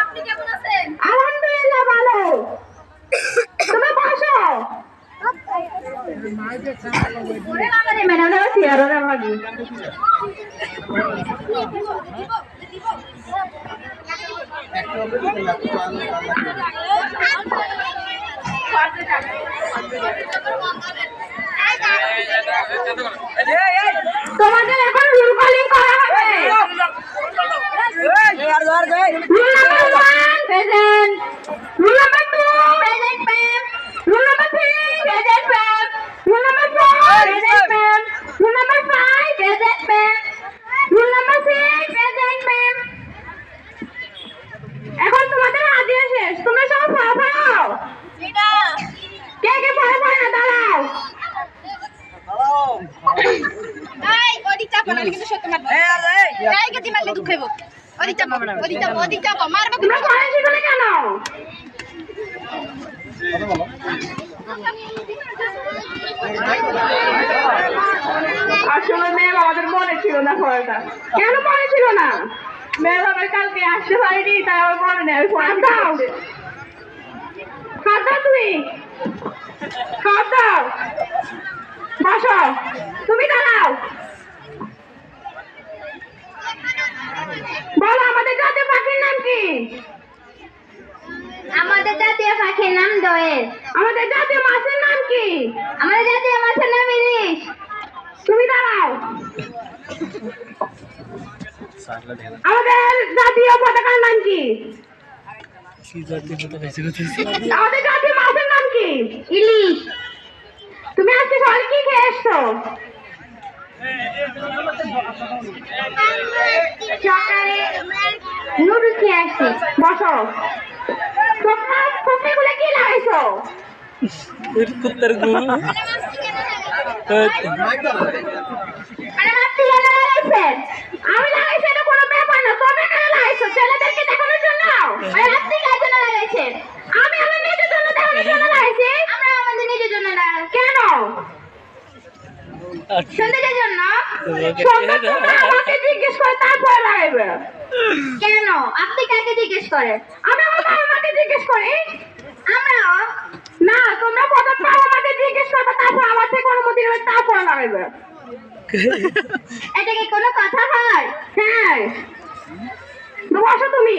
আপনি কেমন আছেন? আলহামদুলিল্লাহ ভালো। তুমি বসো? তোমাদের এখন রুল কলিং করা হবে Rule number one, present. Rule number two, present, ma'am. Rule number three, present, ma'am. Rule number four, present, ma'am. Rule number five, present, ma'am. Rule number six, present, ma'am. এখন তোমাদের হাজিরা শেষ তোমরা সব ফা ফাও কে কে পড়ে পড়ে না দাঁড়াও এই ওদিক চাপো না কিন্তু সত্য মারবো এই গতি মারলে দুঃখ হইব ওদিক চাপো ওদিক চাপো ওদিক চাপো মারবো তোমরা পড়ে শিখো কেন? আসলে ম্যাম আমাদের মনে ছিল না পড়াটা। কেন মনে ছিল না? ম্যাম আমার কালকে আসতে পারিনি তাই আমার মনে নেই। আমি পড়া দাও। খাতা তুমি। খাতা বসো। তুমি দাঁড়াও বলো আমাদের জাতীয় পাখির নাম কি আমাদের পাখির নাম দোয়েল। আমাদের জাতীয় মাছের নাম কি? আমাদের জাতীয় মাছের নাম ইলিশ। তুমি দাঁড়াও। আমাদের জাতীয় পতাকার নাম কি? আমাদের জাতীয় মাছের নাম কি? ইলিশ। তুমি আজকে সকালে কি খেয়ে এসছো? সকালে নুডলস খেয়ে আসছি। বসো। টুপিগুলো কি লাগাইছো? কুত্তার গু। আরে কেন আমি লাগাইছি এটা কোনো ব্যাপার না। তোমরা কেন লাগাইছো। ছেলেদেরকে দেখানোর জন্য? আর রাত্রি কার জন্য লাগাইছেন আমি আমার নিজের জন্য দেখানোর জন্য লাগাইছি। আমরা আমাদের নিজের জন্য লাগাই কেন? সন্ধ্যের জন্য আমাকে জিজ্ঞেস করে তারপরে লাগাইবে। কেন? আপনি কাকে জিজ্ঞেস করেন আমি আমার বাবা মাকে জিজ্ঞেস করি আমরাও না তোমরা প্রথম বাবা মাকে জিজ্ঞেস করবে তারপর আমার নেবে তারপর লাগাইবে এটা কি কোনো কথা হয় হ্যাঁ বসো তুমি